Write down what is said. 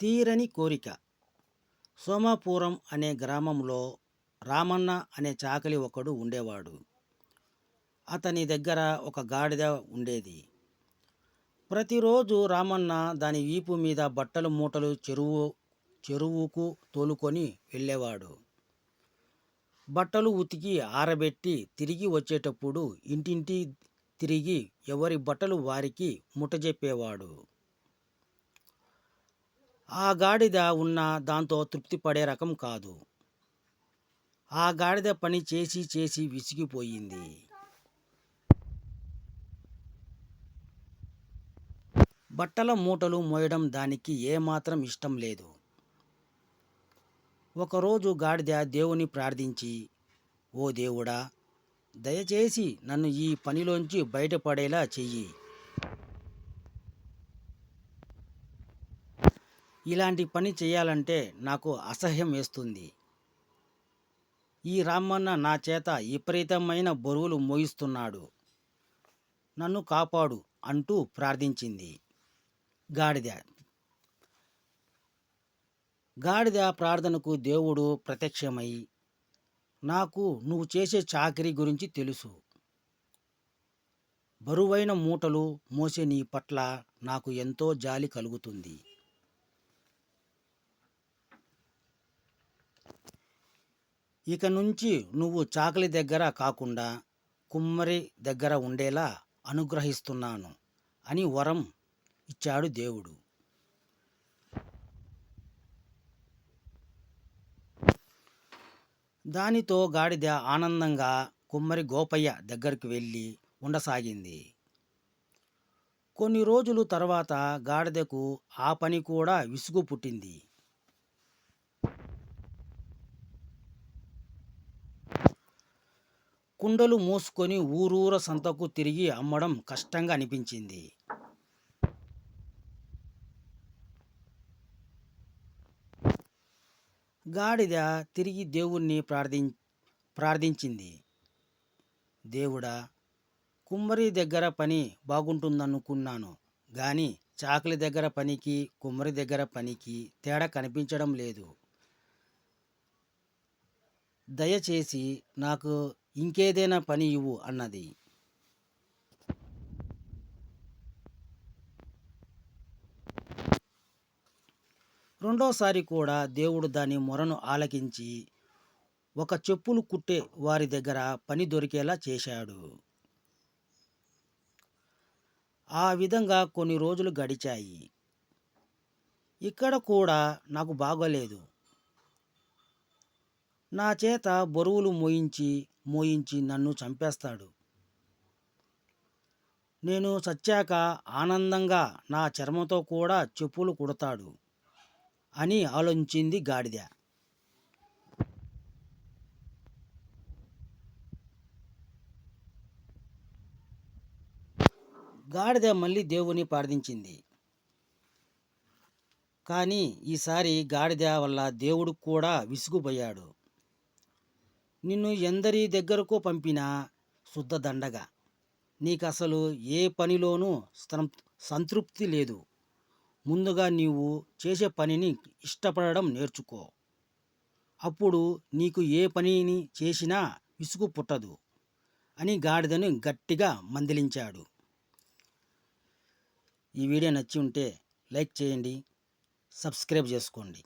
తీరని కోరిక. సోమాపురం అనే గ్రామంలో రామన్న అనే చాకలి ఒకడు ఉండేవాడు. అతని దగ్గర ఒక గాడిద ఉండేది. ప్రతిరోజు రామన్న దాని వీపు మీద బట్టలు మూటలు చెరువు చెరువుకు తోలుకొని వెళ్ళేవాడు. బట్టలు ఉతికి ఆరబెట్టి తిరిగి వచ్చేటప్పుడు ఇంటింటి తిరిగి ఎవరి బట్టలు వారికి ముట్టజెప్పేవాడు. ఆ గాడిద ఉన్న దాంతో తృప్తి పడే రకం కాదు. ఆ గాడిద పని చేసి చేసి విసిగిపోయింది. బట్టల మూటలు మోయడం దానికి ఏమాత్రం ఇష్టం లేదు. ఒకరోజు గాడిద దేవుని ప్రార్థించి ఓ దేవుడా దయచేసి నన్ను ఈ పనిలోంచి బయటపడేలా చెయ్యి. ఇలాంటి పని చేయాలంటే నాకు అసహ్యం వేస్తుంది. ఈ రామన్న నా చేత విపరీతమైన బరువులు మోయిస్తున్నాడు. నన్ను కాపాడు అంటూ ప్రార్థించింది. గాడిద. గాడిద ప్రార్థనకు దేవుడు ప్రత్యక్షమై నాకు నువ్వు చేసే చాకరీ గురించి తెలుసు. బరువైన మూటలు మోసే నీ పట్ల నాకు ఎంతో జాలి కలుగుతుంది. ఇక నుంచి నువ్వు చాకలి దగ్గర కాకుండా కుమ్మరి దగ్గర ఉండేలా అనుగ్రహిస్తున్నాను అని వరం ఇచ్చాడు దేవుడు. దానితో గాడిద ఆనందంగా కుమ్మరి గోపయ్య దగ్గరికి వెళ్ళి ఉండసాగింది. కొన్ని రోజులు తర్వాత గాడిదకు ఆ పని కూడా విసుగు పుట్టింది. కుండలు మూసుకొని ఊరూర సంతకు తిరిగి అమ్మడం కష్టంగా అనిపించింది. గాడిద తిరిగి దేవుణ్ణి ప్రార్థి ప్రార్థించింది. దేవుడా కుమ్మరి దగ్గర పని బాగుంటుందనుకున్నాను కానీ చాకలి దగ్గర పనికి కుమ్మరి దగ్గర పనికి తేడా కనిపించడం లేదు. దయచేసి నాకు ఇంకేదైనా పని ఇవ్వు అన్నది. రెండోసారి కూడా దేవుడు దాని మొరను ఆలకించి ఒక చెప్పులు కుట్టే వారి దగ్గర పని దొరికేలా చేశాడు. ఆ విధంగా కొన్ని రోజులు గడిచాయి. ఇక్కడ కూడా నాకు బాగోలేదు. నా చేత బరువులు మోయించి మోయించి నన్ను చంపేస్తాడు. నేను చచ్చాక ఆనందంగా నా చర్మంతో కూడా చెప్పులు కుడతాడు అని ఆలోచించింది గాడిద. గాడిద మళ్ళీ దేవుని ప్రార్థించింది. కానీ ఈసారి గాడిద వల్ల దేవుడు కూడా విసుగుపోయాడు. నిన్ను ఎందరి దగ్గరకు పంపినా శుద్ధ దండగా. నీకు అసలు ఏ పనిలోనూ సం- సంతృప్తి లేదు. ముందుగా నీవు చేసే పనిని ఇష్టపడడం నేర్చుకో. అప్పుడు నీకు ఏ పనిని చేసినా విసుగు పుట్టదు అని గాడిదను గట్టిగా మందలించాడు. ఈ వీడియో నచ్చి ఉంటే లైక్ చేయండి సబ్స్క్రైబ్ చేసుకోండి.